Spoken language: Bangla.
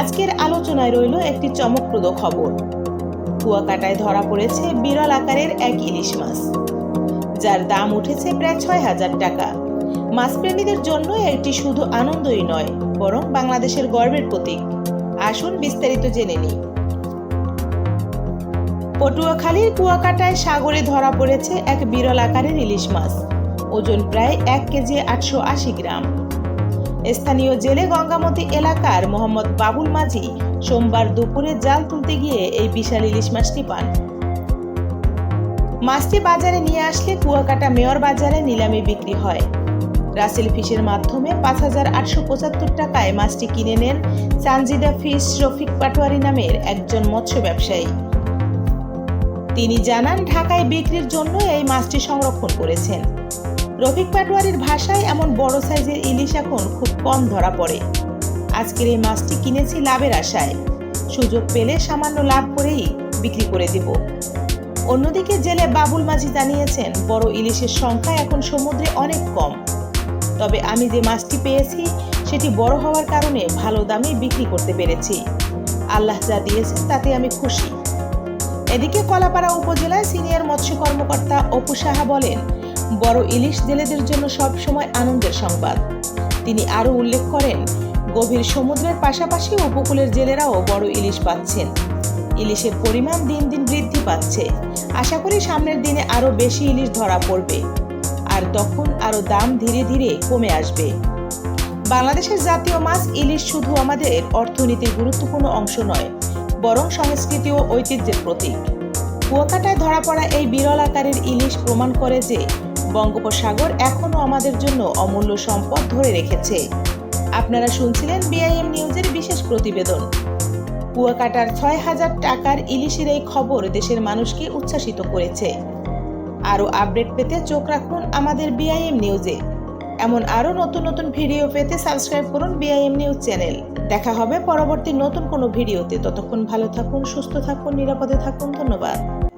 আজকের আলোচনায় রইল একটি চমকপ্রদ খবর। কুয়াকাটায় ধরা পড়েছে বিরল আকারের এক ইলিশ মাছ। যার দাম উঠেছে প্রায় ছয় হাজার টাকা। মাছপ্রেমীদের জন্য এটি শুধু আনন্দই নয়, বরং বাংলাদেশের গর্বের প্রতীক। আসুন বিস্তারিত জেনে নিই। পটুয়াখালীর কুয়াকাটায় সাগরে ধরা পড়েছে এক বিরল আকারের ইলিশ মাছ। ওজন প্রায় এক কেজি আটশো আশি গ্রাম। স্থানীয় জেলে গঙ্গামতি এলাকার মোহাম্মদ বাবুল মাঝি সোমবার দুপুরে জাল তুলতে গিয়ে এই বিশাল ইলিশ মাছটি পান। মাছটি বাজারে নিয়ে আসলে কুয়াকাটা মেয়র বাজারে নিলামে বিক্রি হয়। রাসেল ফিশের মাধ্যমে পাঁচ হাজার আটশো পঁচাত্তর টাকায় মাছটি কিনে নেন সানজিদা ফিশ রফিক পাটোয়ারি নামের একজন মৎস্য ব্যবসায়ী। তিনি জানান, ঢাকায় বিক্রির জন্য এই মাছটি সংরক্ষণ করেছেন। রফিক পাটোয়ারির ভাষায় এমন বড় সাইজের ইলিশ এখন খুব কম ধরা পড়ে। আজকের এই মাছটি কিনেছি লাভের আশায়। সুযোগ পেলে সামান্য লাভ করেই বিক্রি করে দিব। অন্যদিকে জেলে বাবুল মাঝি জানিয়েছেন, বড় ইলিশের সংখ্যা এখন সমুদ্রে অনেক কম। তবে আমি যে মাছটি পেয়েছি, সেটি বড় হওয়ার কারণে ভালো দামে বিক্রি করতে পেরেছি। আল্লাহ যা দিয়েছেন, তাতে আমি খুশি। এদিকে কলাপাড়া উপজেলায় সিনিয়র মৎস্য কর্মকর্তা অপু সাহা বলেন বড় ইলিশ জেলেদের জন্য সবসময় আনন্দের সংবাদ। তিনি আরও উল্লেখ করেন, গভীর সমুদ্রের পাশাপাশি উপকূলের জেলেরাও বড় ইলিশ পাচ্ছেন। ইলিশের পরিমাণ দিন দিন বৃদ্ধি পাচ্ছে। আশা করি সামনের দিনে আরও বেশি ইলিশ ধরা পড়বে। আর তখন আরও দাম ধীরে ধীরে কমে আসবে। বাংলাদেশের জাতীয় মাছ ইলিশ শুধু আমাদের অর্থনীতির গুরুত্বপূর্ণ অংশ নয়, বরং সংস্কৃতি ও ঐতিহ্যের প্রতীক। কুয়াকাটায় ধরা পড়া এই বিরল আকারের ইলিশ প্রমাণ করে যে বঙ্গোপসাগর এখনও আমাদের জন্য অমূল্য সম্পদ ধরে রেখেছে। আপনারা শুনছিলেন বিআইএম নিউজের বিশেষ প্রতিবেদন। কুয়াকাটার ছয় হাজার টাকার ইলিশের এই খবর দেশের মানুষকে উচ্ছ্বাসিত করেছে। আরও আপডেট পেতে চোখ রাখুন আমাদের বিআইএম নিউজে এমন আরও নতুন নতুন ভিডিও পেতে সাবস্ক্রাইব করুন বিআইএম নিউজ চ্যানেল। দেখা হবে পরবর্তী নতুন কোনো ভিডিওতে। ততক্ষণ ভালো থাকুন, সুস্থ থাকুন, নিরাপদে থাকুন। ধন্যবাদ।